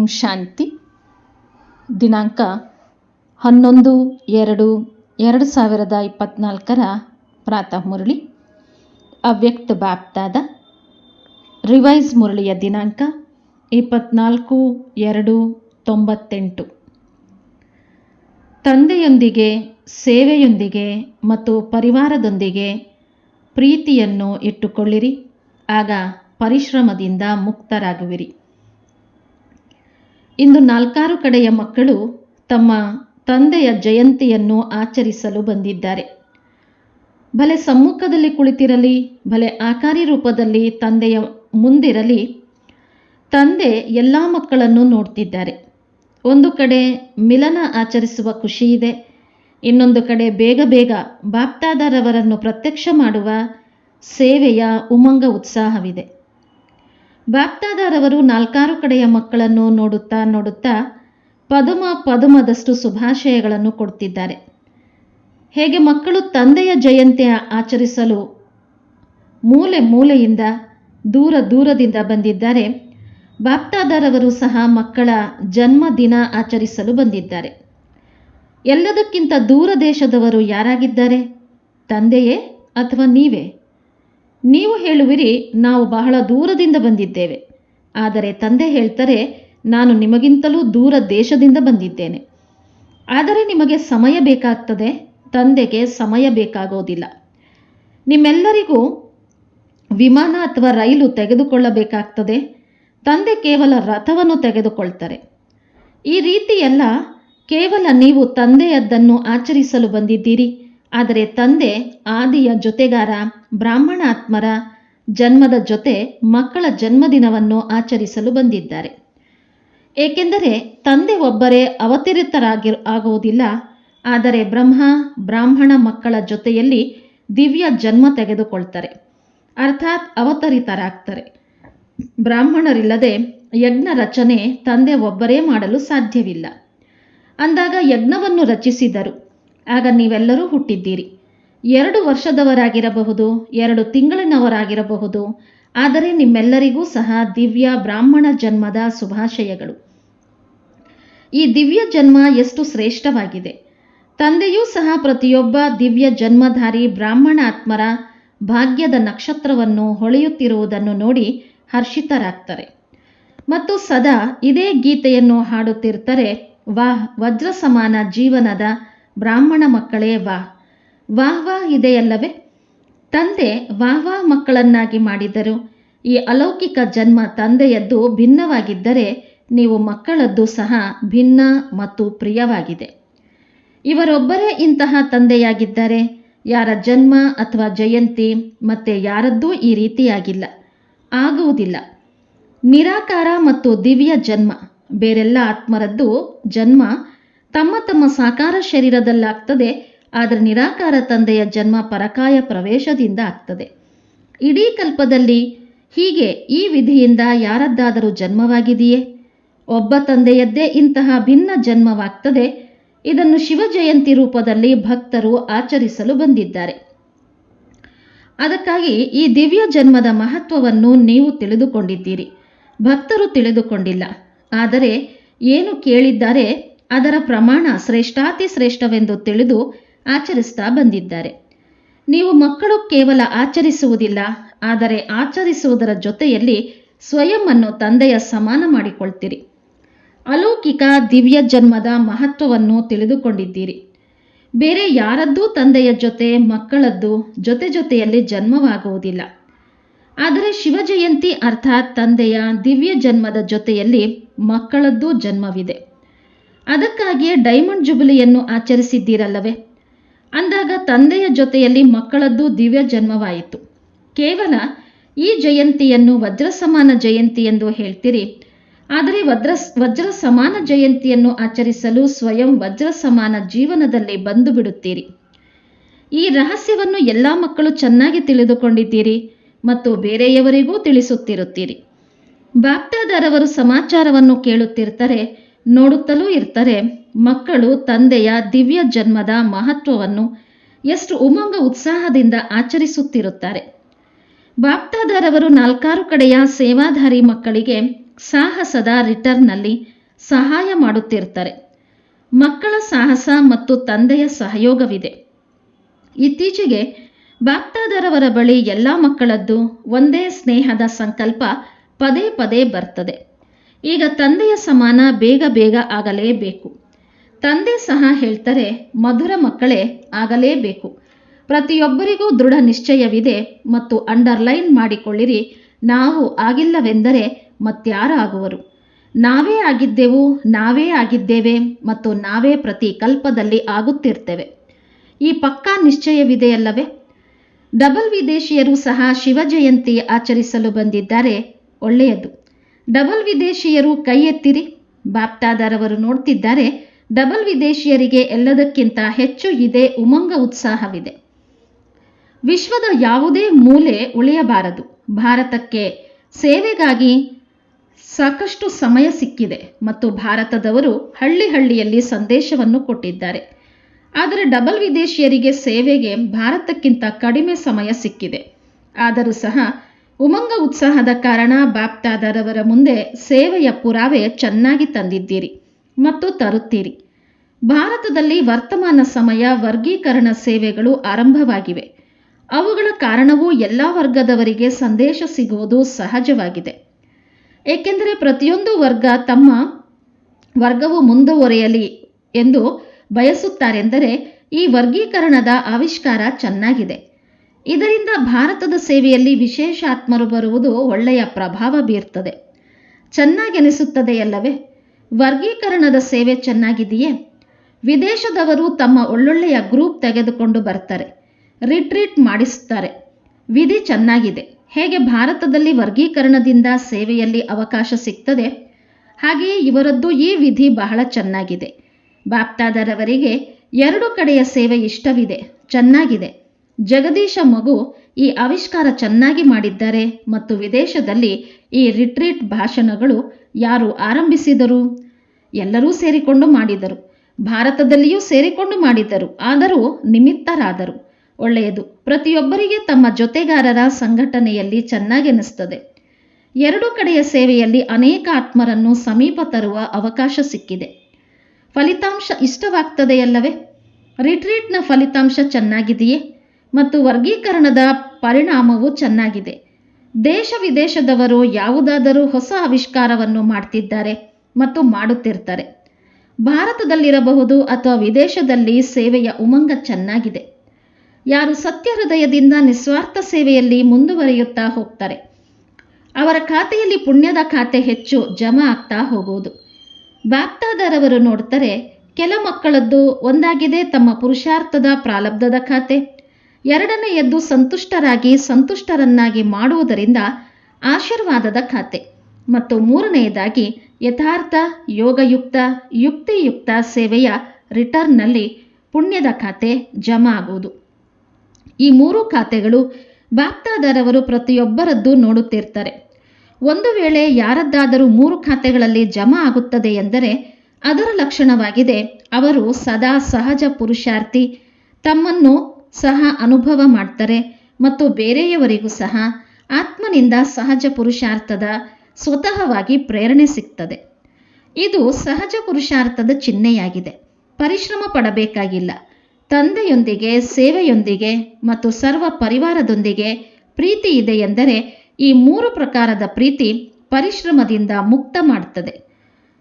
ಓಂ ಶಾಂತಿ. ದಿನಾಂಕ ಹನ್ನೊಂದು, ಎರಡು ಎರಡು ಸಾವಿರದ ಇಪ್ಪತ್ತ್ನಾಲ್ಕರ ಪ್ರಾತಃ ಮುರಳಿ. ಅವ್ಯಕ್ತ ಬಾಪ್ತಾದ ರಿವೈಸ್ ಮುರಳಿಯ ದಿನಾಂಕ ಇಪ್ಪತ್ನಾಲ್ಕು, ಎರಡು, ತೊಂಬತ್ತೆಂಟು. ತಂದೆಯೊಂದಿಗೆ, ಸೇವೆಯೊಂದಿಗೆ ಮತ್ತು ಪರಿವಾರದೊಂದಿಗೆ ಪ್ರೀತಿಯನ್ನು ಇಟ್ಟುಕೊಳ್ಳಿರಿ, ಆಗ ಪರಿಶ್ರಮದಿಂದ ಮುಕ್ತರಾಗುವಿರಿ. ಇಂದು ನಾಲ್ಕಾರು ಕಡೆಯ ಮಕ್ಕಳು ತಮ್ಮ ತಂದೆಯ ಜಯಂತಿಯನ್ನು ಆಚರಿಸಲು ಬಂದಿದ್ದಾರೆ. ಭಲೆ ಸಮ್ಮುಖದಲ್ಲಿ ಕುಳಿತಿರಲಿ, ಭಲೆ ಆಕಾರಿ ರೂಪದಲ್ಲಿ ತಂದೆಯ ಮುಂದಿರಲಿ, ತಂದೆ ಎಲ್ಲ ಮಕ್ಕಳನ್ನು ನೋಡ್ತಿದ್ದಾರೆ. ಒಂದು ಕಡೆ ಮಿಲನ ಆಚರಿಸುವ ಖುಷಿ ಇದೆ, ಇನ್ನೊಂದು ಕಡೆ ಬೇಗ ಬೇಗ ಬಾಪ್ತಾದಾರವರನ್ನು ಪ್ರತ್ಯಕ್ಷ ಮಾಡುವ ಸೇವೆಯ ಉಮಂಗ ಉತ್ಸಾಹವಿದೆ. ಬಾಪ್ತಾದರವರು ನಾಲ್ಕಾರು ಕಡೆಯ ಮಕ್ಕಳನ್ನು ನೋಡುತ್ತಾ ನೋಡುತ್ತಾ ಪದುಮ ಪದುಮದಷ್ಟು ಶುಭಾಶಯಗಳನ್ನು ಕೊಡ್ತಿದ್ದಾರೆ ಹೇಗೆ ಮಕ್ಕಳು ತಂದೆಯ ಜಯಂತಿ ಆಚರಿಸಲು ಮೂಲೆ ಮೂಲೆಯಿಂದ ದೂರ ದೂರದಿಂದ ಬಂದಿದ್ದಾರೆ, ಬಾಪ್ತಾದಾರವರು ಸಹ ಮಕ್ಕಳ ಜನ್ಮದಿನ ಆಚರಿಸಲು ಬಂದಿದ್ದಾರೆ. ಎಲ್ಲದಕ್ಕಿಂತ ದೂರ ದೇಶದವರು ಯಾರಾಗಿದ್ದಾರೆ? ತಂದೆಯೇ ಅಥವಾ ನೀವೇ? ನೀವು ಹೇಳುವಿರಿ, ನಾವು ಬಹಳ ದೂರದಿಂದ ಬಂದಿದ್ದೇವೆ. ಆದರೆ ತಂದೆ ಹೇಳ್ತಾರೆ, ನಾನು ನಿಮಗಿಂತಲೂ ದೂರ ದೇಶದಿಂದ ಬಂದಿದ್ದೇನೆ. ಆದರೆ ನಿಮಗೆ ಸಮಯ ಬೇಕಾಗ್ತದೆ? ತಂದೆಗೆ ಸಮಯ ಬೇಕಾಗೋದಿಲ್ಲ. ನಿಮ್ಮೆಲ್ಲರಿಗೂ ವಿಮಾನ ಅಥವಾ ರೈಲು ತೆಗೆದುಕೊಳ್ಳಬೇಕಾಗ್ತದೆ. ತಂದೆ ಕೇವಲ ರಥವನ್ನು ತೆಗೆದುಕೊಳ್ತಾರೆ. ಈ ರೀತಿಯೆಲ್ಲ ಕೇವಲ ನೀವು ತಂದೆಯದ್ದನ್ನು ಆಚರಿಸಲು ಬಂದಿದ್ದೀರಿ. ಆದರೆ ತಂದೆ, ಆದಿಯ ಜೊತೆಗಾರ, ಬ್ರಾಹ್ಮಣಾತ್ಮರ ಜನ್ಮದ ಜೊತೆ ಮಕ್ಕಳ ಜನ್ಮದಿನವನ್ನು ಆಚರಿಸಲು ಬಂದಿದ್ದಾರೆ. ಏಕೆಂದರೆ ತಂದೆ ಒಬ್ಬರೇ ಅವತರಿತರಾಗಿ ಆಗುವುದಿಲ್ಲ, ಆದರೆ ಬ್ರಹ್ಮ, ಬ್ರಾಹ್ಮಣ ಮಕ್ಕಳ ಜೊತೆಯಲ್ಲಿ ದಿವ್ಯ ಜನ್ಮ ತೆಗೆದುಕೊಳ್ತಾರೆ. ಅರ್ಥಾತ್ ಅವತರಿತರಾಗ್ತಾರೆ. ಬ್ರಾಹ್ಮಣರಿಲ್ಲದೆ ಯಜ್ಞ ರಚನೆ ತಂದೆ ಒಬ್ಬರೇ ಮಾಡಲು ಸಾಧ್ಯವಿಲ್ಲ. ಅಂದಾಗ ಯಜ್ಞವನ್ನು ರಚಿಸಿದರು. ಆಗ ನೀವೆಲ್ಲರೂ ಹುಟ್ಟಿದ್ದೀರಿ. ಎರಡು ವರ್ಷದವರಾಗಿರಬಹುದು, ಎರಡು ತಿಂಗಳಿನವರಾಗಿರಬಹುದು, ಆದರೆ ನಿಮ್ಮೆಲ್ಲರಿಗೂ ಸಹ ದಿವ್ಯ ಬ್ರಾಹ್ಮಣ ಜನ್ಮದ ಶುಭಾಶಯಗಳು. ಈ ದಿವ್ಯ ಜನ್ಮ ಎಷ್ಟು ಶ್ರೇಷ್ಠವಾಗಿದೆ. ತಂದೆಯೂ ಸಹ ಪ್ರತಿಯೊಬ್ಬ ದಿವ್ಯ ಜನ್ಮಧಾರಿ ಬ್ರಾಹ್ಮಣ ಆತ್ಮರ ಭಾಗ್ಯದ ನಕ್ಷತ್ರವನ್ನು ಹೊಳೆಯುತ್ತಿರುವುದನ್ನು ನೋಡಿ ಹರ್ಷಿತರಾಗ್ತಾರೆ. ಮತ್ತು ಸದಾ ಇದೇ ಗೀತೆಯನ್ನು ಹಾಡುತ್ತಿರ್ತಾರೆ ವಾಹ್ ವಜ್ರ ಸಮಾನ ಜೀವನದ ಬ್ರಾಹ್ಮಣ ಮಕ್ಕಳೇ ವಾಹ್ ವಾಹ್ ವಾಹ್ ಇದೆಯಲ್ಲವೇ? ತಂದೆ ವಾಹ್ ವಾಹ್ ಮಕ್ಕಳನ್ನಾಗಿ ಮಾಡಿದರು ಈ ಅಲೌಕಿಕ ಜನ್ಮ ತಂದೆಯದ್ದು ಭಿನ್ನವಾಗಿದ್ದರೆ ನೀವು ಮಕ್ಕಳದ್ದು ಸಹ ಭಿನ್ನ ಮತ್ತು ಪ್ರಿಯವಾಗಿದೆ. ಇವರೊಬ್ಬರೇ ಇಂತಹ ತಂದೆಯಾಗಿದ್ದಾರೆ. ಯಾರ ಜನ್ಮ ಅಥವಾ ಜಯಂತಿ ಮತ್ತೆ ಯಾರದ್ದೂ ಈ ರೀತಿಯಾಗಿಲ್ಲ. ಆಗುವುದಿಲ್ಲ. ನಿರಾಕಾರ ಮತ್ತು ದಿವ್ಯ ಜನ್ಮ. ಬೇರೆಲ್ಲ ಆತ್ಮರದ್ದು ಜನ್ಮ ತಮ್ಮ ತಮ್ಮ ಸಾಕಾರ ಶರೀರದಲ್ಲಾಗ್ತದೆ, ಆದರೆ ನಿರಾಕಾರ ತಂದೆಯ ಜನ್ಮ ಪರಕಾಯ ಪ್ರವೇಶದಿಂದ ಆಗ್ತದೆ. ಇಡೀ ಕಲ್ಪದಲ್ಲಿ ಹೀಗೆ ಈ ವಿಧಿಯಿಂದ ಯಾರದ್ದಾದರೂ ಜನ್ಮವಾಗಿದೆಯೇ? ಒಬ್ಬ ತಂದೆಯದ್ದೇ ಇಂತಹ ಭಿನ್ನ ಜನ್ಮವಾಗ್ತದೆ. ಇದನ್ನು ಶಿವ ಜಯಂತಿ ರೂಪದಲ್ಲಿ ಭಕ್ತರು ಆಚರಿಸಲು ಬಂದಿದ್ದಾರೆ. ಅದಕ್ಕಾಗಿ ಈ ದಿವ್ಯ ಜನ್ಮದ ಮಹತ್ವವನ್ನು ನೀವು ತಿಳಿದುಕೊಂಡಿದ್ದೀರಿ. ಭಕ್ತರು ತಿಳಿದುಕೊಂಡಿಲ್ಲ. ಆದರೆ ಏನು ಕೇಳಿದ್ದಾರೆ? ಅದರ ಪ್ರಮಾಣ ಶ್ರೇಷ್ಠಾತಿ ಶ್ರೇಷ್ಠವೆಂದು ತಿಳಿದು ಆಚರಿಸ್ತಾ ಬಂದಿದ್ದಾರೆ. ನೀವು ಮಕ್ಕಳು ಕೇವಲ ಆಚರಿಸುವುದಿಲ್ಲ, ಆದರೆ ಆಚರಿಸುವುದರ ಜೊತೆಯಲ್ಲಿ ಸ್ವಯಂ ಅನ್ನು ತಂದೆಯ ಸಮಾನ ಮಾಡಿಕೊಳ್ತೀರಿ. ಅಲೌಕಿಕ ದಿವ್ಯ ಜನ್ಮದ ಮಹತ್ವವನ್ನು ತಿಳಿದುಕೊಂಡಿದ್ದೀರಿ. ಬೇರೆ ಯಾರದ್ದೂ ತಂದೆಯ ಜೊತೆ, ಮಕ್ಕಳದ್ದು ಜೊತೆ ಜೊತೆಯಲ್ಲಿ ಜನ್ಮವಾಗುವುದಿಲ್ಲ. ಆದರೆ ಶಿವಜಯಂತಿ ಅರ್ಥಾತ್ ತಂದೆಯ ದಿವ್ಯ ಜನ್ಮದ ಜೊತೆಯಲ್ಲಿ ಮಕ್ಕಳದ್ದೂ ಜನ್ಮವಿದೆ. ಅದಕ್ಕಾಗಿಯೇ ಡೈಮಂಡ್ ಜುಬಿಲಿಯನ್ನು ಆಚರಿಸಿದ್ದೀರಲ್ಲವೇ? ಅಂದಾಗ ತಂದೆಯ ಜೊತೆಯಲ್ಲಿ ಮಕ್ಕಳದ್ದು ದಿವ್ಯ ಜನ್ಮವಾಯಿತು. ಕೇವಲ ಈ ಜಯಂತಿಯನ್ನು ವಜ್ರ ಸಮಾನ ಜಯಂತಿ ಎಂದು ಹೇಳ್ತೀರಿ. ಆದರೆ ವಜ್ರ ವಜ್ರ ಸಮಾನ ಜಯಂತಿಯನ್ನು ಆಚರಿಸಲು ಸ್ವಯಂ ವಜ್ರ ಸಮಾನ ಜೀವನದಲ್ಲಿ ಬಂದು ಬಿಡುತ್ತೀರಿ. ಈ ರಹಸ್ಯವನ್ನು ಎಲ್ಲ ಮಕ್ಕಳು ಚೆನ್ನಾಗಿ ತಿಳಿದುಕೊಂಡಿದ್ದೀರಿ ಮತ್ತು ಬೇರೆಯವರಿಗೂ ತಿಳಿಸುತ್ತಿರುತ್ತೀರಿ. ಬಾಪ್ತಾದರವರು ಸಮಾಚಾರವನ್ನು ಕೇಳುತ್ತಿರ್ತಾರೆ ನೋಡುತ್ತಲೂ ಇರ್ತಾರೆ. ಮಕ್ಕಳು ತಂದೆಯ ದಿವ್ಯ ಜನ್ಮದ ಮಹತ್ವವನ್ನು ಎಷ್ಟು ಉಮಂಗ ಉತ್ಸಾಹದಿಂದ ಆಚರಿಸುತ್ತಿರುತ್ತಾರೆ. ಬಾಪ್ತಾದಾರವರು ನಾಲ್ಕಾರು ಕಡೆಯ ಸೇವಾಧಾರಿ ಮಕ್ಕಳಿಗೆ ಸಾಹಸದ ರಿಟರ್ನ್ನಲ್ಲಿ ಸಹಾಯ ಮಾಡುತ್ತಿರ್ತಾರೆ ಮಕ್ಕಳ ಸಾಹಸ ಮತ್ತು ತಂದೆಯ ಸಹಯೋಗವಿದೆ. ಇತ್ತೀಚೆಗೆ ಬಾಪ್ತಾದರವರ ಬಳಿ ಎಲ್ಲ ಮಕ್ಕಳದ್ದು ಒಂದೇ ಸ್ನೇಹದ ಸಂಕಲ್ಪ ಪದೇ ಪದೇ ಬರ್ತದೆ. ಈಗ ತಂದೆಯ ಸಮಾನ ಬೇಗ ಬೇಗ ಆಗಲೇಬೇಕು. ತಂದೆ ಸಹ ಹೇಳ್ತಾರೆ, ಮಧುರ ಮಕ್ಕಳೇ ಆಗಲೇಬೇಕು. ಪ್ರತಿಯೊಬ್ಬರಿಗೂ ದೃಢ ನಿಶ್ಚಯವಿದೆ ಮತ್ತು ಅಂಡರ್ಲೈನ್ ಮಾಡಿಕೊಳ್ಳಿರಿ, ನಾವು ಆಗಿಲ್ಲವೆಂದರೆ ಮತ್ಯಾರಾಗುವರು ನಾವೇ ಆಗಿದ್ದೆವು, ನಾವೇ ಆಗಿದ್ದೇವೆ ಮತ್ತು ನಾವೇ ಪ್ರತಿ ಕಲ್ಪದಲ್ಲಿ ಆಗುತ್ತಿರ್ತೇವೆ. ಈ ಪಕ್ಕಾ ನಿಶ್ಚಯವಿದೆಯಲ್ಲವೇ? ಡಬಲ್ ವಿದೇಶಿಯರು ಸಹ ಶಿವಜಯಂತಿ ಆಚರಿಸಲು ಬಂದಿದ್ದಾರೆ, ಒಳ್ಳೆಯದು. ಡಬಲ್ ವಿದೇಶಿಯರು ಕೈ ಎತ್ತಿರಿ ಬಾಪ್ತಾದಾರವರು ನೋಡ್ತಿದ್ದಾರೆ, ಡಬಲ್ ವಿದೇಶಿಯರಿಗೆ ಎಲ್ಲದಕ್ಕಿಂತ ಹೆಚ್ಚು ಇದೆ ಉಮಂಗ ಉತ್ಸಾಹವಿದೆ. ವಿಶ್ವದ ಯಾವುದೇ ಮೂಲೆ ಉಳಿಯಬಾರದು. ಭಾರತಕ್ಕೆ ಸೇವೆಗಾಗಿ ಸಾಕಷ್ಟು ಸಮಯ ಸಿಕ್ಕಿದೆ ಮತ್ತು ಭಾರತದವರು ಹಳ್ಳಿ ಹಳ್ಳಿಯಲ್ಲಿ ಸಂದೇಶವನ್ನು ಕೊಟ್ಟಿದ್ದಾರೆ. ಆದರೆ ಡಬಲ್ ವಿದೇಶಿಯರಿಗೆ ಸೇವೆಗೆ ಭಾರತಕ್ಕಿಂತ ಕಡಿಮೆ ಸಮಯ ಸಿಕ್ಕಿದೆ. ಆದರೂ ಸಹ ಉಮಂಗ ಉತ್ಸಾಹದ ಕಾರಣ ಬಾಪ್ತಾದರವರ ಮುಂದೆ ಸೇವೆಯ ಪುರಾವೆ ಚೆನ್ನಾಗಿ ತಂದಿದ್ದೀರಿ ಮತ್ತು ತರುತ್ತೀರಿ. ಭಾರತದಲ್ಲಿ ವರ್ತಮಾನ ಸಮಯ, ವರ್ಗೀಕರಣ ಸೇವೆಗಳು ಆರಂಭವಾಗಿವೆ. ಅವುಗಳ ಕಾರಣವೂ ಎಲ್ಲ ವರ್ಗದವರಿಗೆ ಸಂದೇಶ ಸಿಗುವುದು ಸಹಜವಾಗಿದೆ. ಏಕೆಂದರೆ ಪ್ರತಿಯೊಂದು ವರ್ಗ ತಮ್ಮ ವರ್ಗವು ಮುಂದುವರೆಯಲಿ ಎಂದು ಬಯಸುತ್ತಾರೆಂದರೆ ಈ ವರ್ಗೀಕರಣದ ಆವಿಷ್ಕಾರ ಚೆನ್ನಾಗಿದೆ. ಇದರಿಂದ ಭಾರತದ ಸೇವೆಯಲ್ಲಿ ವಿಶೇಷ ಆತ್ಮರು ಬರುವುದು ಒಳ್ಳೆಯ ಪ್ರಭಾವ ಬೀರ್ತದೆ. ಚೆನ್ನಾಗೆನಿಸುತ್ತದೆಯಲ್ಲವೇ ವರ್ಗೀಕರಣದ ಸೇವೆ ಚೆನ್ನಾಗಿದೆಯೇ? ವಿದೇಶದವರು ತಮ್ಮ ಒಳ್ಳೊಳ್ಳೆಯ ಗ್ರೂಪ್ ತೆಗೆದುಕೊಂಡು ಬರ್ತಾರೆ. ರಿಟ್ರೀಟ್ ಮಾಡಿಸುತ್ತಾರೆ ವಿಧಿ ಚೆನ್ನಾಗಿದೆ. ಹೇಗೆ ಭಾರತದಲ್ಲಿ ವರ್ಗೀಕರಣದಿಂದ ಸೇವೆಯಲ್ಲಿ ಅವಕಾಶ ಸಿಗ್ತದೆ? ಹಾಗೆಯೇ ಇವರದ್ದು ಈ ವಿಧಿ ಬಹಳ ಚೆನ್ನಾಗಿದೆ. ಬಾಪ್ತಾದರವರಿಗೆ ಎರಡು ಕಡೆಯ ಸೇವೆ ಇಷ್ಟವಿದೆ. ಚೆನ್ನಾಗಿದೆ. ಜಗದೀಶ ಮಗು ಈ ಆವಿಷ್ಕಾರ ಚೆನ್ನಾಗಿ ಮಾಡಿದ್ದಾರೆ ಮತ್ತು ವಿದೇಶದಲ್ಲಿ ಈ ರಿಟ್ರೀಟ್ ಭಾಷಣಗಳು ಯಾರು ಆರಂಭಿಸಿದರು? ಎಲ್ಲರೂ ಸೇರಿಕೊಂಡು ಮಾಡಿದರು. ಭಾರತದಲ್ಲಿಯೂ ಸೇರಿಕೊಂಡು ಮಾಡಿದರು. ಆದರೂ ನಿಮಿತ್ತರಾದರು. ಒಳ್ಳೆಯದು. ಪ್ರತಿಯೊಬ್ಬರಿಗೆ ತಮ್ಮ ಜೊತೆಗಾರರ ಸಂಘಟನೆಯಲ್ಲಿ ಚೆನ್ನಾಗೆನಿಸ್ತದೆ ಎರಡು ಕಡೆಯ ಸೇವೆಯಲ್ಲಿ ಅನೇಕ ಆತ್ಮರನ್ನು ಸಮೀಪ ತರುವ ಅವಕಾಶ ಸಿಕ್ಕಿದೆ. ಫಲಿತಾಂಶ ಇಷ್ಟವಾಗ್ತದೆಯಲ್ಲವೇ? ರಿಟ್ರೀಟ್ನ ಫಲಿತಾಂಶ ಚೆನ್ನಾಗಿದೆಯೇ? ಮತ್ತು ವರ್ಗೀಕರಣದ ಪರಿಣಾಮವು ಚೆನ್ನಾಗಿದೆ. ದೇಶ ವಿದೇಶದವರು ಯಾವುದಾದರೂ ಹೊಸ ಆವಿಷ್ಕಾರವನ್ನು ಮಾಡ್ತಿದ್ದಾರೆ ಮತ್ತು ಮಾಡುತ್ತಿರ್ತಾರೆ. ಭಾರತದಲ್ಲಿರಬಹುದು ಅಥವಾ ವಿದೇಶದಲ್ಲಿ ಸೇವೆಯ ಉಮಂಗ ಚೆನ್ನಾಗಿದೆ. ಯಾರು ಸತ್ಯ ಹೃದಯದಿಂದ ನಿಸ್ವಾರ್ಥ ಸೇವೆಯಲ್ಲಿ ಮುಂದುವರಿಯುತ್ತಾ ಹೋಗ್ತಾರೆ. ಅವರ ಖಾತೆಯಲ್ಲಿ ಪುಣ್ಯದ ಖಾತೆ ಹೆಚ್ಚು ಜಮಾ ಆಗ್ತಾ ಹೋಗುವುದು. ಬಾಕ್ತಾದರವರು ನೋಡ್ತಾರೆ, ಕೆಲ ಮಕ್ಕಳದ್ದು ಒಂದಾಗಿದೆ, ತಮ್ಮ ಪುರುಷಾರ್ಥದ ಪ್ರಾಲಬ್ಧದ ಖಾತೆ. ಎರಡನೆಯದ್ದು ಸಂತುಷ್ಟರಾಗಿ ಸಂತುಷ್ಟರನ್ನಾಗಿ ಮಾಡುವುದರಿಂದ ಆಶೀರ್ವಾದದ ಖಾತೆ. ಮತ್ತು ಮೂರನೆಯದಾಗಿ, ಯಥಾರ್ಥ, ಯೋಗಯುಕ್ತ, ಯುಕ್ತಿಯುಕ್ತ ಸೇವೆಯ ರಿಟರ್ನ್ನಲ್ಲಿ ಪುಣ್ಯದ ಖಾತೆ ಜಮಾ ಆಗುವುದು. ಈ ಮೂರು ಖಾತೆಗಳು ಬಾಪ್ತಾದಾರವರು ಪ್ರತಿಯೊಬ್ಬರದ್ದು ನೋಡುತ್ತಿರ್ತಾರೆ. ಒಂದು ವೇಳೆ ಯಾರದ್ದಾದರೂ ಮೂರು ಖಾತೆಗಳಲ್ಲಿ ಜಮಾ ಆಗುತ್ತದೆ ಎಂದರೆ ಅದರ ಲಕ್ಷಣವಾಗಿದೆ, ಅವರು ಸದಾ ಸಹಜ ಪುರುಷಾರ್ಥಿ, ತಮ್ಮನ್ನು ಸಹ ಅನುಭವ ಮಾಡ್ತಾರೆ ಮತ್ತು ಬೇರೆಯವರಿಗೂ ಸಹ ಆತ್ಮನಿಂದ ಸಹಜ ಪುರುಷಾರ್ಥದ ಸ್ವತಃವಾಗಿ ಪ್ರೇರಣೆ ಸಿಗ್ತದೆ. ಇದು ಸಹಜ ಪುರುಷಾರ್ಥದ ಚಿಹ್ನೆಯಾಗಿದೆ. ಪರಿಶ್ರಮ ಪಡಬೇಕಾಗಿಲ್ಲ. ತಂದೆಯೊಂದಿಗೆ, ಸೇವೆಯೊಂದಿಗೆ ಮತ್ತು ಸರ್ವ ಪರಿವಾರದೊಂದಿಗೆ ಪ್ರೀತಿ ಇದೆ ಎಂದರೆ ಈ ಮೂರು ಪ್ರಕಾರದ ಪ್ರೀತಿ ಪರಿಶ್ರಮದಿಂದ ಮುಕ್ತ ಮಾಡುತ್ತದೆ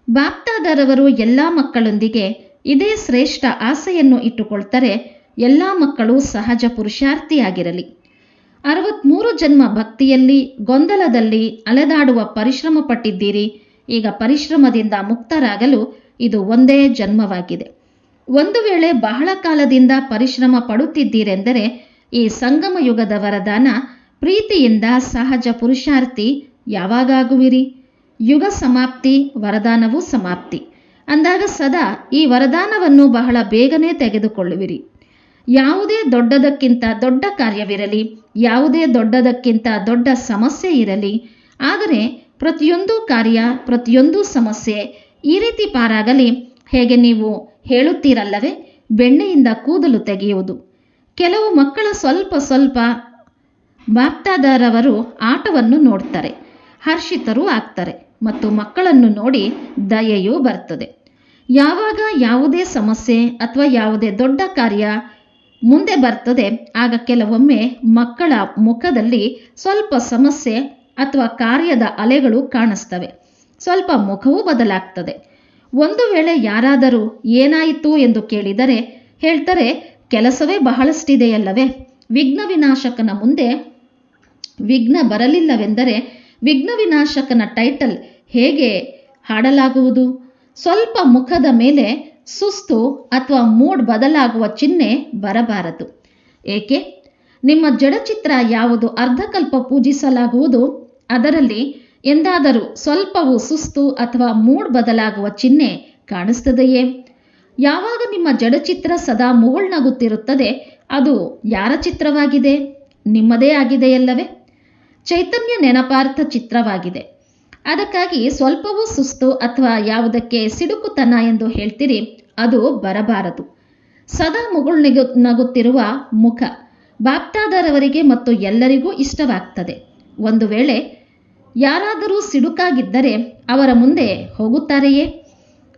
ಬಾಪ್ತಾದರವರು ಎಲ್ಲ ಮಕ್ಕಳೊಂದಿಗೆ ಇದೇ ಶ್ರೇಷ್ಠ ಆಸೆಯನ್ನು ಇಟ್ಟುಕೊಳ್ತಾರೆ ಎಲ್ಲ ಮಕ್ಕಳು ಸಹಜ ಪುರುಷಾರ್ಥಿಯಾಗಿರಲಿ. ಅರವತ್ಮೂರು ಜನ್ಮ ಭಕ್ತಿಯಲ್ಲಿ, ಗೊಂದಲದಲ್ಲಿ ಅಲೆದಾಡುವ ಪರಿಶ್ರಮ ಪಟ್ಟಿದ್ದೀರಿ ಈಗ ಪರಿಶ್ರಮದಿಂದ ಮುಕ್ತರಾಗಲು ಇದು ಒಂದೇ ಜನ್ಮವಾಗಿದೆ. ಒಂದು ವೇಳೆ ಬಹಳ ಕಾಲದಿಂದ ಪರಿಶ್ರಮ ಪಡುತ್ತಿದ್ದೀರೆಂದರೆ, ಈ ಸಂಗಮ ಯುಗದ ವರದಾನ ಪ್ರೀತಿಯಿಂದ ಸಹಜ ಪುರುಷಾರ್ಥಿ ಯಾವಾಗಾಗುವಿರಿ? ಯುಗ ಸಮಾಪ್ತಿ, ವರದಾನವೂ ಸಮಾಪ್ತಿ. ಅಂದಾಗ ಸದಾ ಈ ವರದಾನವನ್ನು ಬಹಳ ಬೇಗನೆ ತೆಗೆದುಕೊಳ್ಳುವಿರಿ. ಯಾವುದೇ ದೊಡ್ಡದಕ್ಕಿಂತ ದೊಡ್ಡ ಕಾರ್ಯವಿರಲಿ, ಯಾವುದೇ ದೊಡ್ಡದಕ್ಕಿಂತ ದೊಡ್ಡ ಸಮಸ್ಯೆ ಇರಲಿ, ಆದರೆ ಪ್ರತಿಯೊಂದು ಕಾರ್ಯ, ಪ್ರತಿಯೊಂದು ಸಮಸ್ಯೆ ಈ ರೀತಿ ಪಾರಾಗಲಿ, ಹೇಗೆ ನೀವು ಹೇಳುತ್ತೀರಲ್ಲವೇ? ಬೆಣ್ಣೆಯಿಂದ ಕೂದಲು ತೆಗೆಯುವುದು. ಕೆಲವು ಮಕ್ಕಳ ಸ್ವಲ್ಪ ಸ್ವಲ್ಪ ಬಾಪ್ತಾದಾರವರು ಆಟವನ್ನು ನೋಡ್ತಾರೆ, ಹರ್ಷಿತರೂ ಆಗ್ತಾರೆ ಮತ್ತು ಮಕ್ಕಳನ್ನು ನೋಡಿ ದಯೆಯೂ ಬರ್ತದೆ. ಯಾವಾಗ ಯಾವುದೇ ಸಮಸ್ಯೆ ಅಥವಾ ಯಾವುದೇ ದೊಡ್ಡ ಕಾರ್ಯ ಮುಂದೆ ಬರ್ತದೆ. ಆಗ ಕೆಲವೊಮ್ಮೆ ಮಕ್ಕಳ ಮುಖದಲ್ಲಿ ಸ್ವಲ್ಪ ಸಮಸ್ಯೆ ಅಥವಾ ಕಾರ್ಯದ ಅಲೆಗಳು ಕಾಣಿಸ್ತವೆ. ಸ್ವಲ್ಪ ಮುಖವೂ ಬದಲಾಗ್ತದೆ. ಒಂದು ವೇಳೆ ಯಾರಾದರೂ ಏನಾಯಿತು ಎಂದು ಕೇಳಿದರೆ ಹೇಳ್ತಾರೆ, ಕೆಲಸವೇ ಬಹಳಷ್ಟಿದೆಯಲ್ಲವೇ? ವಿಘ್ನ ವಿನಾಶಕನ ಮುಂದೆ ವಿಘ್ನ ಬರಲಿಲ್ಲವೆಂದರೆ ವಿಘ್ನ ವಿನಾಶಕನ ಟೈಟಲ್ ಹೇಗೆ ಹಾಡಲಾಗುವುದು? ಸ್ವಲ್ಪ ಮುಖದ ಮೇಲೆ ಸುಸ್ತು ಅಥವಾ ಮೂಡ್ ಬದಲಾಗುವ ಚಿಹ್ನೆ ಬರಬಾರದು. ಏಕೆ? ನಿಮ್ಮ ಜಡಚಿತ್ರ ಯಾವುದು? ಅರ್ಧಕಲ್ಪ ಪೂಜಿಸಲಾಗುವುದು? ಅದರಲ್ಲಿ ಎಂದಾದರೂ ಸ್ವಲ್ಪವೂ ಸುಸ್ತು ಅಥವಾ ಮೂಡ್ ಬದಲಾಗುವ ಚಿಹ್ನೆ ಕಾಣಿಸ್ತದೆಯೇ? ಯಾವಾಗ ನಿಮ್ಮ ಜಡಚಿತ್ರ ಸದಾ ಮುಗುಳ್ನಗುತ್ತಿರುತ್ತದೆ, ಅದು ಯಾರ ಚಿತ್ರವಾಗಿದೆ? ನಿಮ್ಮದೇ ಆಗಿದೆಯಲ್ಲವೇ? ಚೈತನ್ಯ ನೆನಪಾರ್ಥ ಚಿತ್ರವಾಗಿದೆ. ಅದಕ್ಕಾಗಿ ಸ್ವಲ್ಪವೂ ಸುಸ್ತು ಅಥವಾ ಯಾವುದಕ್ಕೆ ಸಿಡುಕುತನ ಎಂದು ಹೇಳ್ತೀರಿ, ಅದು ಬರಬಾರದು. ಸದಾ ಮುಗುಳ್ನಿಗು ನಗುತ್ತಿರುವ ಮುಖ ಬಾಪ್ತಾದರವರಿಗೆ ಮತ್ತು ಎಲ್ಲರಿಗೂ ಇಷ್ಟವಾಗ್ತದೆ. ಒಂದು ವೇಳೆ ಯಾರಾದರೂ ಸಿಡುಕಾಗಿದ್ದರೆ ಅವರ ಮುಂದೆ ಹೋಗುತ್ತಾರೆಯೇ?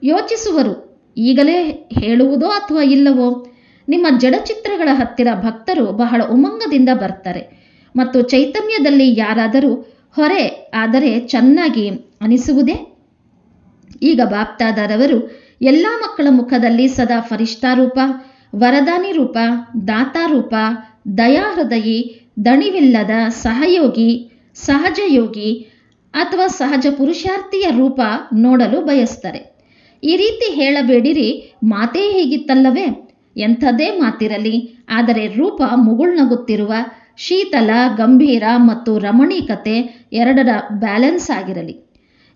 ಯೋಚಿಸುವರು, ಈಗಲೇ ಹೇಳುವುದೋ ಅಥವಾ ಇಲ್ಲವೋ? ನಿಮ್ಮ ಜಡಚಿತ್ರಗಳ ಹತ್ತಿರ ಭಕ್ತರು ಬಹಳ ಉಮಂಗದಿಂದ ಬರ್ತಾರೆ. ಮತ್ತು ಚೈತನ್ಯದಲ್ಲಿ ಯಾರಾದರೂ ಹೊರೆ ಆದರೆ ಚೆನ್ನಾಗಿ ಅನಿಸುವುದೇ? ಈಗ ಬಾಪ್ತಾದಾರವರು ಎಲ್ಲ ಮಕ್ಕಳ ಮುಖದಲ್ಲಿ ಸದಾ ಫರಿಷ್ಠಾರೂಪ, ವರದಾನಿ ರೂಪ, ದಾತಾರೂಪ, ದಯಾಹೃದಯಿ, ದಣಿವಿಲ್ಲದ ಸಹಯೋಗಿ ಸಹಜ ಯೋಗಿ ಅಥವಾ ಸಹಜ ಪುರುಷಾರ್ಥಿಯ ರೂಪ ನೋಡಲು ಬಯಸ್ತಾರೆ. ಈ ರೀತಿ ಹೇಳಬೇಡಿರಿ, ಮಾತೇ ಹೀಗಿತ್ತಲ್ಲವೇ? ಎಂಥದೇ ಮಾತಿರಲಿ, ಆದರೆ ರೂಪ ಮುಗುಳ್ನಗುತ್ತಿರುವ ಶೀತಲ, ಗಂಭೀರ ಮತ್ತು ರಮಣೀಕತೆ ಎರಡರ ಬ್ಯಾಲೆನ್ಸ್ ಆಗಿರಲಿ.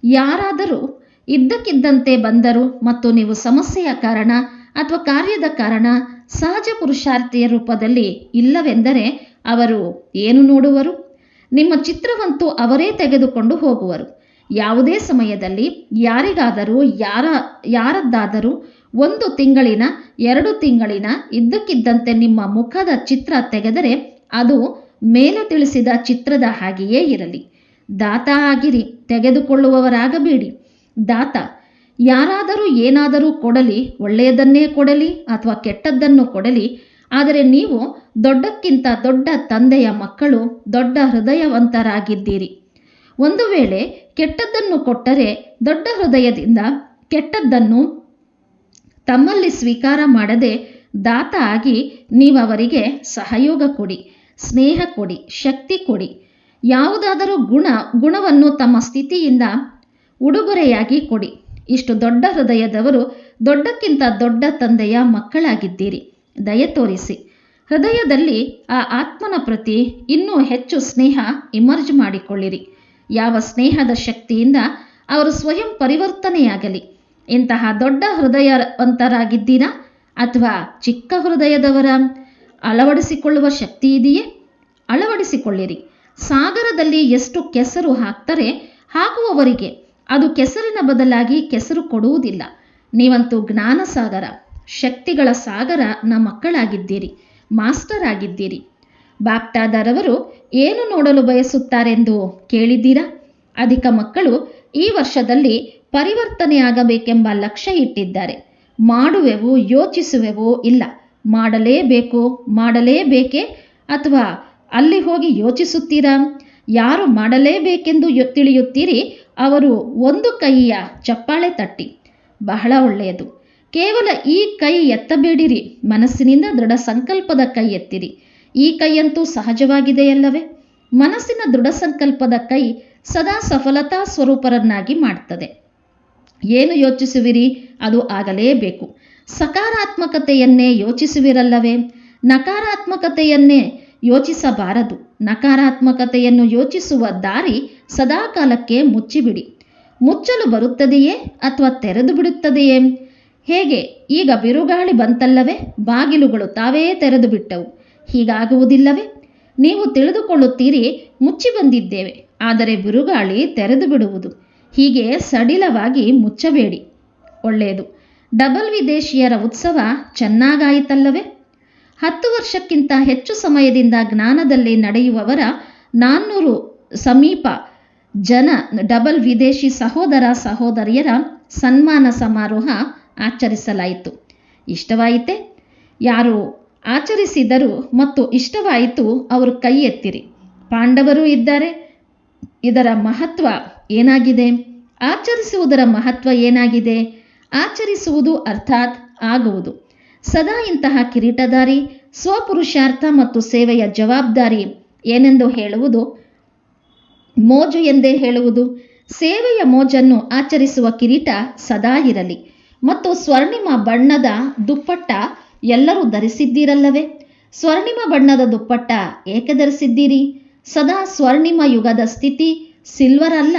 ಯಾರಾದರೂ ಇದ್ದಕ್ಕಿದ್ದಂತೆ ಬಂದರು ಮತ್ತು ನೀವು ಸಮಸ್ಯೆಯ ಕಾರಣ ಅಥವಾ ಕಾರ್ಯದ ಕಾರಣ ಸಹಜ ಪುರುಷಾರ್ಥಿಯ ರೂಪದಲ್ಲಿ ಇಲ್ಲವೆಂದರೆ ಅವರು ಏನು ನೋಡುವರು? ನಿಮ್ಮ ಚಿತ್ರವಂತೂ ಅವರೇ ತೆಗೆದುಕೊಂಡು ಹೋಗುವರು. ಯಾವುದೇ ಸಮಯದಲ್ಲಿ ಯಾರಿಗಾದರೂ ಯಾರ, ಯಾರದ್ದಾದರೂ ಒಂದು ತಿಂಗಳಿನ, ಎರಡು ತಿಂಗಳಿನ ಇದ್ದಕ್ಕಿದ್ದಂತೆ ನಿಮ್ಮ ಮುಖದ ಚಿತ್ರ ತೆಗೆದರೆ ಅದು ಮೇಲೆ ತಿಳಿಸಿದ ಚಿತ್ರದ ಹಾಗೆಯೇ ಇರಲಿ. ದಾತ ಆಗಿರಿ, ತೆಗೆದುಕೊಳ್ಳುವವರಾಗಬೇಡಿ. ದಾತ, ಯಾರಾದರೂ ಏನಾದರೂ ಕೊಡಲಿ, ಒಳ್ಳೆಯದನ್ನೇ ಕೊಡಲಿ ಅಥವಾ ಕೆಟ್ಟದ್ದನ್ನು ಕೊಡಲಿ, ಆದರೆ ನೀವು ದೊಡ್ಡಕ್ಕಿಂತ ದೊಡ್ಡ ತಂದೆಯ ಮಕ್ಕಳು, ದೊಡ್ಡ ಹೃದಯವಂತರಾಗಿದ್ದೀರಿ. ಒಂದು ವೇಳೆ ಕೆಟ್ಟದ್ದನ್ನು ಕೊಟ್ಟರೆ ದೊಡ್ಡ ಹೃದಯದಿಂದ ಕೆಟ್ಟದ್ದನ್ನು ತಮ್ಮಲ್ಲಿ ಸ್ವೀಕಾರ ಮಾಡದೆ ದಾತ ಆಗಿ ನೀವವರಿಗೆ ಸಹಯೋಗ ಕೊಡಿ. ಸ್ನೇಹ ಕೊಡಿ, ಶಕ್ತಿ ಕೊಡಿ. ಯಾವುದಾದರೂ ಗುಣ, ಗುಣವನ್ನು ತಮ್ಮ ಸ್ಥಿತಿಯಿಂದ ಉಡುಗೊರೆಯಾಗಿ ಕೊಡಿ. ಇಷ್ಟು ದೊಡ್ಡ ಹೃದಯದವರು ದೊಡ್ಡಕ್ಕಿಂತ ದೊಡ್ಡ ತಂದೆಯ ಮಕ್ಕಳಾಗಿದ್ದೀರಿ. ದಯ ತೋರಿಸಿ. ಹೃದಯದಲ್ಲಿ ಆ ಆತ್ಮನ ಪ್ರತಿ ಇನ್ನೂ ಹೆಚ್ಚು ಸ್ನೇಹ ಇಮರ್ಜ್ ಮಾಡಿಕೊಳ್ಳಿರಿ. ಯಾವ ಸ್ನೇಹದ ಶಕ್ತಿಯಿಂದ ಅವರು ಸ್ವಯಂ ಪರಿವರ್ತನೆಯಾಗಲಿ. ಇಂತಹ ದೊಡ್ಡ ಹೃದಯವಂತರಾಗಿದ್ದೀರಾ ಅಥವಾ ಚಿಕ್ಕ ಹೃದಯದವರ? ಅಳವಡಿಸಿಕೊಳ್ಳುವ ಶಕ್ತಿ ಇದೆಯೇ? ಅಳವಡಿಸಿಕೊಳ್ಳಿರಿ. ಸಾಗರದಲ್ಲಿ ಎಷ್ಟು ಕೆಸರು ಹಾಕ್ತಾರೆ ಹಾಕುವವರಿಗೆ ಅದು ಕೆಸರಿನ ಬದಲಾಗಿ ಕೆಸರು ಕೊಡುವುದಿಲ್ಲ. ನೀವಂತೂ ಜ್ಞಾನ ಸಾಗರ ಶಕ್ತಿಗಳ ಸಾಗರ ಮಕ್ಕಳಾಗಿದ್ದೀರಿ ಮಾಸ್ಟರ್ ಆಗಿದ್ದೀರಿ ಬಾಪ್ತಾದರವರು ಏನು ನೋಡಲು ಬಯಸುತ್ತಾರೆಂದು ಕೇಳಿದ್ದೀರಾ? ಅಧಿಕ ಮಕ್ಕಳು ಈ ವರ್ಷದಲ್ಲಿ ಪರಿವರ್ತನೆಯಾಗಬೇಕೆಂಬ ಲಕ್ಷ್ಯ ಇಟ್ಟಿದ್ದಾರೆ. ಮಾಡುವೆವು ಯೋಚಿಸುವೆವು ಇಲ್ಲ. ಮಾಡಲೇಬೇಕು, ಮಾಡಲೇಬೇಕೆ? ಅಥವಾ ಅಲ್ಲಿ ಹೋಗಿ ಯೋಚಿಸುತ್ತೀರಾ? ಯಾರು ಮಾಡಲೇಬೇಕೆಂದು ತಿಳಿಯುತ್ತೀರಿ? ಅವರು ಒಂದು ಕೈಯ ಚಪ್ಪಾಳೆ ತಟ್ಟಿ. ಬಹಳ ಒಳ್ಳೆಯದು. ಕೇವಲ ಈ ಕೈ ಎತ್ತಬೇಡಿರಿ, ಮನಸ್ಸಿನಿಂದ ದೃಢ ಸಂಕಲ್ಪದ ಕೈ ಎತ್ತಿರಿ. ಈ ಕೈಯಂತೂ ಸಹಜವಾಗಿದೆಯಲ್ಲವೇ? ಮನಸ್ಸಿನ ದೃಢ ಸಂಕಲ್ಪದ ಕೈ ಸದಾ ಸಫಲತಾ ಸ್ವರೂಪರನ್ನಾಗಿ ಮಾಡ್ತದೆ. ಏನು ಯೋಚಿಸುವಿರಿ? ಅದು ಆಗಲೇಬೇಕು. ಸಕಾರಾತ್ಮಕತೆಯನ್ನೇ ಯೋಚಿಸುವಿರಲ್ಲವೇ? ನಕಾರಾತ್ಮಕತೆಯನ್ನೇ ಯೋಚಿಸಬಾರದು. ನಕಾರಾತ್ಮಕತೆಯನ್ನು ಯೋಚಿಸುವ ದಾರಿ ಸದಾಕಾಲಕ್ಕೆ ಮುಚ್ಚಿಬಿಡಿ. ಮುಚ್ಚಲು ಬರುತ್ತದೆಯೇ ಅಥವಾ ತೆರೆದು ಬಿಡುತ್ತದೆಯೇ? ಹೇಗೆ? ಈಗ ಬಿರುಗಾಳಿ ಬಂತಲ್ಲವೇ? ಬಾಗಿಲುಗಳು ತಾವೇ ತೆರೆದು ಬಿಟ್ಟವು. ಹೀಗಾಗುವುದಿಲ್ಲವೇ? ನೀವು ತಿಳಿದುಕೊಳ್ಳುತ್ತೀರಿ, ಮುಚ್ಚಿ ಬಂದಿದ್ದೇವೆ. ಆದರೆ ಬಿರುಗಾಳಿ ತೆರೆದು ಬಿಡುವುದು ಹೀಗೆ ಸಡಿಲವಾಗಿ ಮುಚ್ಚಬೇಡಿ. ಒಳ್ಳೆಯದು. ಡಬಲ್ ವಿದೇಶಿಯರ ಉತ್ಸವ ಚೆನ್ನಾಗಾಯಿತಲ್ಲವೇ? ಹತ್ತು ವರ್ಷಕ್ಕಿಂತ ಹೆಚ್ಚು ಸಮಯದಿಂದ ಜ್ಞಾನದಲ್ಲಿ ನಡೆಯುವವರ ನಾನ್ನೂರು ಸಮೀಪ ಜನ ಡಬಲ್ ವಿದೇಶಿ ಸಹೋದರ ಸಹೋದರಿಯರ ಸನ್ಮಾನ ಸಮಾರೋಹ ಆಚರಿಸಲಾಯಿತು. ಇಷ್ಟವಾಯಿತೆ? ಯಾರು ಆಚರಿಸಿದರು ಮತ್ತು ಇಷ್ಟವಾಯಿತು ಅವರು ಕೈ ಎತ್ತಿರಿ. ಪಾಂಡವರು ಇದ್ದಾರೆ. ಇದರ ಮಹತ್ವ ಏನಾಗಿದೆ? ಆಚರಿಸುವುದರ ಮಹತ್ವ ಏನಾಗಿದೆ? ಆಚರಿಸುವುದು ಅರ್ಥಾತ್ ಆಗುವುದು. ಸದಾ ಇಂತಹ ಕಿರೀಟದಾರಿ ಸ್ವಪುರುಷಾರ್ಥ ಮತ್ತು ಸೇವೆಯ ಜವಾಬ್ದಾರಿ ಏನೆಂದು ಹೇಳುವುದು? ಮೋಜು ಎಂದೇ ಹೇಳುವುದು? ಸೇವೆಯ ಮೋಜನ್ನು ಆಚರಿಸುವ ಕಿರೀಟ ಸದಾ ಇರಲಿ. ಮತ್ತು ಸ್ವರ್ಣಿಮ ಬಣ್ಣದ ದುಪ್ಪಟ್ಟ ಎಲ್ಲರೂ ಧರಿಸಿದ್ದೀರಲ್ಲವೇ? ಸ್ವರ್ಣಿಮ ಬಣ್ಣದ ದುಪ್ಪಟ್ಟ ಏಕೆ ಧರಿಸಿದ್ದೀರಿ? ಸದಾ ಸ್ವರ್ಣಿಮ ಯುಗದ ಸ್ಥಿತಿ, ಸಿಲ್ವರ್ ಅಲ್ಲ,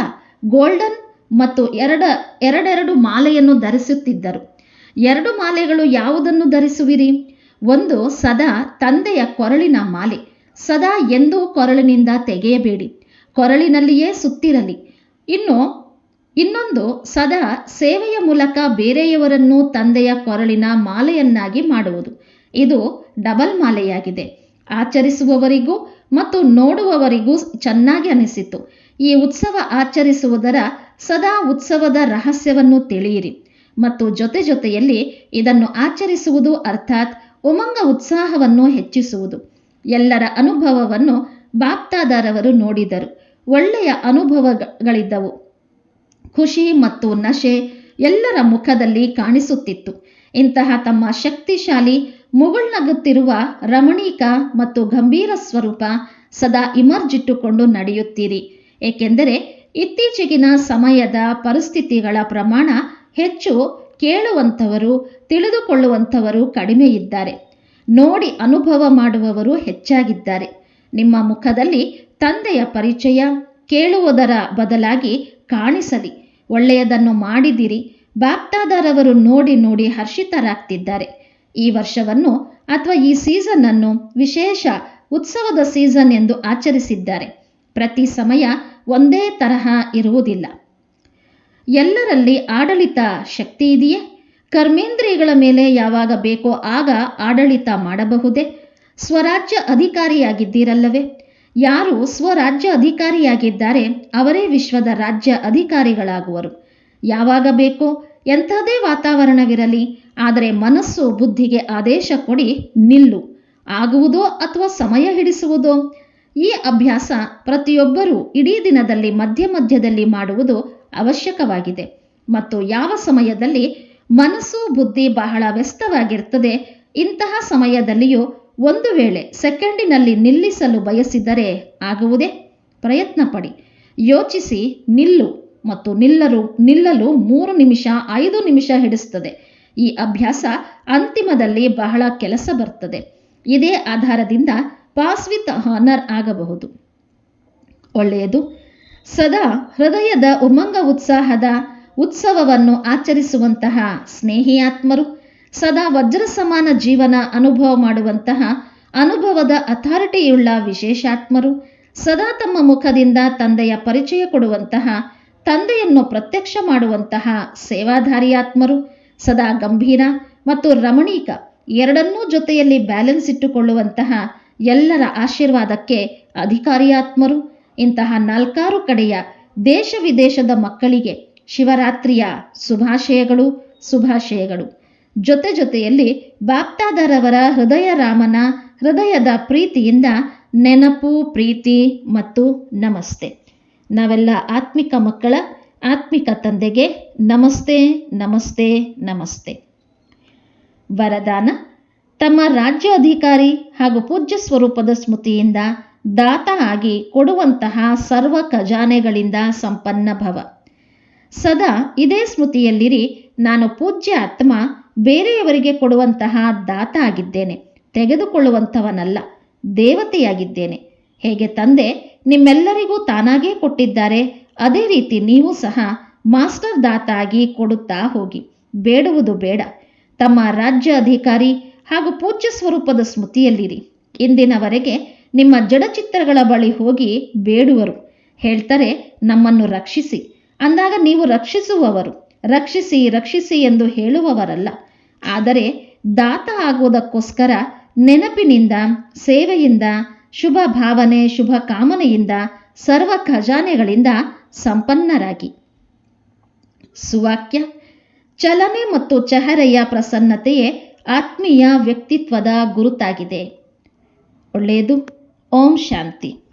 ಗೋಲ್ಡನ್ ಮತ್ತು ಎರಡ, ಎರಡೆರಡು ಮಾಲೆಯನ್ನು ಧರಿಸುತ್ತಿದ್ದರು. ಎರಡು ಮಾಲೆಗಳು ಯಾವುದನ್ನು ಧರಿಸುವಿರಿ? ಒಂದು ಸದಾ ತಂದೆಯ ಕೊರಳಿನ ಮಾಲೆ. ಸದಾ ಎಂದೂ ಕೊರಳಿನಿಂದ ತೆಗೆಯಬೇಡಿ. ಕೊರಳಿನಲ್ಲಿಯೇ ಸುತ್ತಿರಲಿ. ಇನ್ನು, ಇನ್ನೊಂದು ಸದಾ ಸೇವೆಯ ಮೂಲಕ ಬೇರೆಯವರನ್ನು ತಂದೆಯ ಕೊರಳಿನ ಮಾಲೆಯನ್ನಾಗಿ ಮಾಡುವುದು. ಇದು ಡಬಲ್ ಮಾಲೆಯಾಗಿದೆ. ಆಚರಿಸುವವರಿಗೂ ಮತ್ತು ನೋಡುವವರಿಗೂ ಚೆನ್ನಾಗಿ ಅನಿಸಿತು. ಈ ಉತ್ಸವ ಆಚರಿಸುವುದರ ಸದಾ ಉತ್ಸವದ ರಹಸ್ಯವನ್ನು ತಿಳಿಯಿರಿ. ಮತ್ತು ಜೊತೆ ಜೊತೆಯಲ್ಲಿ ಇದನ್ನು ಆಚರಿಸುವುದು ಅರ್ಥಾತ್ ಉಮಂಗ ಉತ್ಸಾಹವನ್ನು ಹೆಚ್ಚಿಸುವುದು. ಎಲ್ಲರ ಅನುಭವವನ್ನು ಬಾಪ್ತಾದಾರವರು ನೋಡಿದರು. ಒಳ್ಳೆಯ ಅನುಭವಗಳಿದ್ದವು. ಖುಷಿ ಮತ್ತು ನಶೆ ಎಲ್ಲರ ಮುಖದಲ್ಲಿ ಕಾಣಿಸುತ್ತಿತ್ತು. ಇಂತಹ ತಮ್ಮ ಶಕ್ತಿಶಾಲಿ, ಮುಗುಳ್ನಗುತ್ತಿರುವ ರಮಣೀಕ ಮತ್ತು ಗಂಭೀರ ಸ್ವರೂಪ ಸದಾ ಇಮರ್ಜಿಟ್ಟುಕೊಂಡು ನಡೆಯುತ್ತೀರಿ. ಏಕೆಂದರೆ ಇತ್ತೀಚೆಗಿನ ಸಮಯದ ಪರಿಸ್ಥಿತಿಗಳ ಪ್ರಮಾಣ ಹೆಚ್ಚು ಕೇಳುವಂಥವರು, ತಿಳಿದುಕೊಳ್ಳುವಂಥವರು ಕಡಿಮೆ ಇದ್ದಾರೆ. ನೋಡಿ ಅನುಭವ ಮಾಡುವವರು ಹೆಚ್ಚಾಗಿದ್ದಾರೆ. ನಿಮ್ಮ ಮುಖದಲ್ಲಿ ತಂದೆಯ ಪರಿಚಯ ಕೇಳುವುದರ ಬದಲಾಗಿ ಕಾಣಿಸಲಿ. ಒಳ್ಳೆಯದನ್ನು ಮಾಡಿದಿರಿ. ಬಾಪ್ತಾದಾರವರು ನೋಡಿ ನೋಡಿ ಹರ್ಷಿತರಾಗ್ತಿದ್ದಾರೆ. ಈ ವರ್ಷವನ್ನು ಅಥವಾ ಈ ಸೀಸನ್ ಅನ್ನು ವಿಶೇಷ ಉತ್ಸವದ ಸೀಸನ್ ಎಂದು ಆಚರಿಸಿದ್ದಾರೆ. ಪ್ರತಿ ಸಮಯ ಒಂದೇ ತರಹ ಇರುವುದಿಲ್ಲ. ಎಲ್ಲರಲ್ಲಿ ಆಡಳಿತ ಶಕ್ತಿ ಇದೆಯೇ? ಕರ್ಮೇಂದ್ರಿಯಗಳ ಮೇಲೆ ಯಾವಾಗ ಬೇಕೋ ಆಗ ಆಡಳಿತ ಮಾಡಬಹುದೇ? ಸ್ವರಾಜ್ಯ ಅಧಿಕಾರಿಯಾಗಿದ್ದೀರಲ್ಲವೇ? ಯಾರು ಸ್ವರಾಜ್ಯ ಅಧಿಕಾರಿಯಾಗಿದ್ದಾರೆ, ಅವರೇ ವಿಶ್ವದ ರಾಜ್ಯ ಅಧಿಕಾರಿಗಳಾಗುವರು. ಯಾವಾಗ ಬೇಕೋ ಎಂಥದೇ ವಾತಾವರಣವಿರಲಿ, ಆದರೆ ಮನಸ್ಸು ಬುದ್ಧಿಗೆ ಆದೇಶ ಕೊಡಿ ನಿಲ್ಲು. ಆಗುವುದೋ ಅಥವಾ ಸಮಯ ಹಿಡಿಸುವುದೋ? ಈ ಅಭ್ಯಾಸ ಪ್ರತಿಯೊಬ್ಬರೂ ಇಡೀ ದಿನದಲ್ಲಿ ಮಧ್ಯ ಮಧ್ಯದಲ್ಲಿ ಮಾಡುವುದು ಅವಶ್ಯಕವಾಗಿದೆ. ಮತ್ತು ಯಾವ ಸಮಯದಲ್ಲಿ ಮನಸ್ಸು, ಬುದ್ಧಿ ಬಹಳ ವ್ಯಸ್ತವಾಗಿರ್ತದೆ, ಇಂತಹ ಸಮಯದಲ್ಲಿಯೂ ಒಂದು ವೇಳೆ ಸೆಕೆಂಡಿನಲ್ಲಿ ನಿಲ್ಲಿಸಲು ಬಯಸಿದರೆ ಆಗುವುದೇ? ಪ್ರಯತ್ನ ಪಡಿ ಯೋಚಿಸಿ, ನಿಲ್ಲು ಮತ್ತು ನಿಲ್ಲರು, ನಿಲ್ಲಲು ಮೂರು ನಿಮಿಷ, ಐದು ನಿಮಿಷ ಹಿಡಿಸ್ತದೆ. ಈ ಅಭ್ಯಾಸ ಅಂತಿಮದಲ್ಲಿ ಬಹಳ ಕೆಲಸ ಬರ್ತದೆ. ಇದೇ ಆಧಾರದಿಂದ ಪಾಸ್ ವಿತ್ ಹಾನರ್ ಆಗಬಹುದು. ಒಳ್ಳೆಯದು. ಸದಾ ಹೃದಯದ ಉಮಂಗ ಉತ್ಸಾಹದ ಉತ್ಸವವನ್ನು ಆಚರಿಸುವಂತಹ ಸ್ನೇಹಿಯಾತ್ಮರು, ಸದಾ ವಜ್ರ ಸಮಾನ ಜೀವನ ಅನುಭವ ಮಾಡುವಂತಹ ಅನುಭವದ ಅಥಾರಿಟಿಯುಳ್ಳ ವಿಶೇಷಾತ್ಮರು, ಸದಾ ತಮ್ಮ ಮುಖದಿಂದ ತಂದೆಯ ಪರಿಚಯ ಕೊಡುವಂತಹ, ತಂದೆಯನ್ನು ಪ್ರತ್ಯಕ್ಷ ಮಾಡುವಂತಹ ಸೇವಾಧಾರಿಯಾತ್ಮರು, ಸದಾ ಗಂಭೀರ ಮತ್ತು ರಮಣೀಕ ಎರಡನ್ನೂ ಜೊತೆಯಲ್ಲಿ ಬ್ಯಾಲೆನ್ಸ್ ಇಟ್ಟುಕೊಳ್ಳುವಂತಹ ಎಲ್ಲರ ಆಶೀರ್ವಾದಕ್ಕೆ ಅಧಿಕಾರಿಯಾತ್ಮರು. ಇಂತಹ ನಾಲ್ಕಾರು ಕಡೆಯ ದೇಶ ವಿದೇಶದ ಮಕ್ಕಳಿಗೆ ಶಿವರಾತ್ರಿಯ ಶುಭಾಶಯಗಳು ಶುಭಾಶಯಗಳು. ಜೊತೆ ಜೊತೆಯಲ್ಲಿ ಬಾಪ್ತಾದರವರ ಹೃದಯ ರಾಮನ ಹೃದಯದ ಪ್ರೀತಿಯಿಂದ ನೆನಪು, ಪ್ರೀತಿ ಮತ್ತು ನಮಸ್ತೆ. ನಾವೆಲ್ಲ ಆತ್ಮಿಕ ಮಕ್ಕಳ, ಆತ್ಮಿಕ ತಂದೆಗೆ ನಮಸ್ತೆ ನಮಸ್ತೆ ನಮಸ್ತೆ. ವರದಾನ ತಮ್ಮ ರಾಜ್ಯ ಅಧಿಕಾರಿ ಹಾಗೂ ಪೂಜ್ಯ ಸ್ವರೂಪದ ಸ್ಮೃತಿಯಿಂದ ದಾತ ಆಗಿ ಕೊಡುವಂತಹ ಸರ್ವ ಖಜಾನೆಗಳಿಂದ ಸಂಪನ್ನ ಭವ. ಸದಾ ಇದೇ ಸ್ಮೃತಿಯಲ್ಲಿರಿ, ನಾನು ಪೂಜ್ಯ ಆತ್ಮ ಬೇರೆಯವರಿಗೆ ಕೊಡುವಂತಹ ದಾತ ಆಗಿದ್ದೇನೆ, ತೆಗೆದುಕೊಳ್ಳುವಂಥವನಲ್ಲ, ದೇವತೆಯಾಗಿದ್ದೇನೆ. ಹೇಗೆ ತಂದೆ, ನಿಮ್ಮೆಲ್ಲರಿಗೂ ತಾನಾಗೇ ಕೊಟ್ಟಿದ್ದಾರೆ, ಅದೇ ರೀತಿ ನೀವು ಸಹ ಮಾಸ್ಟರ್ ದಾತ ಆಗಿ ಕೊಡುತ್ತಾ ಹೋಗಿ. ಬೇಡುವುದು ಬೇಡ. ತಮ್ಮ ರಾಜ್ಯ ಅಧಿಕಾರಿ ಹಾಗೂ ಪೂಜ್ಯ ಸ್ವರೂಪದ ಸ್ಮೃತಿಯಲ್ಲಿರಿ. ಇಂದಿನವರೆಗೆ ನಿಮ್ಮ ಜಡಚಿತ್ರಗಳ ಬಳಿ ಹೋಗಿ ಬೇಡುವರು. ಹೇಳ್ತಾರೆ, ನಮ್ಮನ್ನು ರಕ್ಷಿಸಿ. ಅಂದಾಗ ನೀವು ರಕ್ಷಿಸುವವರು. ರಕ್ಷಿಸಿ ರಕ್ಷಿಸಿ ಎಂದು ಹೇಳುವವರಲ್ಲ. ಆದರೆ ದಾತ ಆಗುವುದಕ್ಕೋಸ್ಕರ ನೆನಪಿನಿಂದ, ಸೇವೆಯಿಂದ, ಶುಭ ಭಾವನೆ, ಶುಭ ಕಾಮನೆಯಿಂದ, ಸರ್ವ ಖಜಾನೆಗಳಿಂದ ಸಂಪನ್ನರಾಗಿ. ಸುವಾಕ್ಯ, ಚಲನೆ ಮತ್ತು ಚಹರೆಯ ಪ್ರಸನ್ನತೆಯೇ ಆತ್ಮೀಯ ವ್ಯಕ್ತಿತ್ವದ ಗುರುತಾಗಿದೆ. ಒಳ್ಳೆಯದು. ಓಂ ಶಾಂತಿ.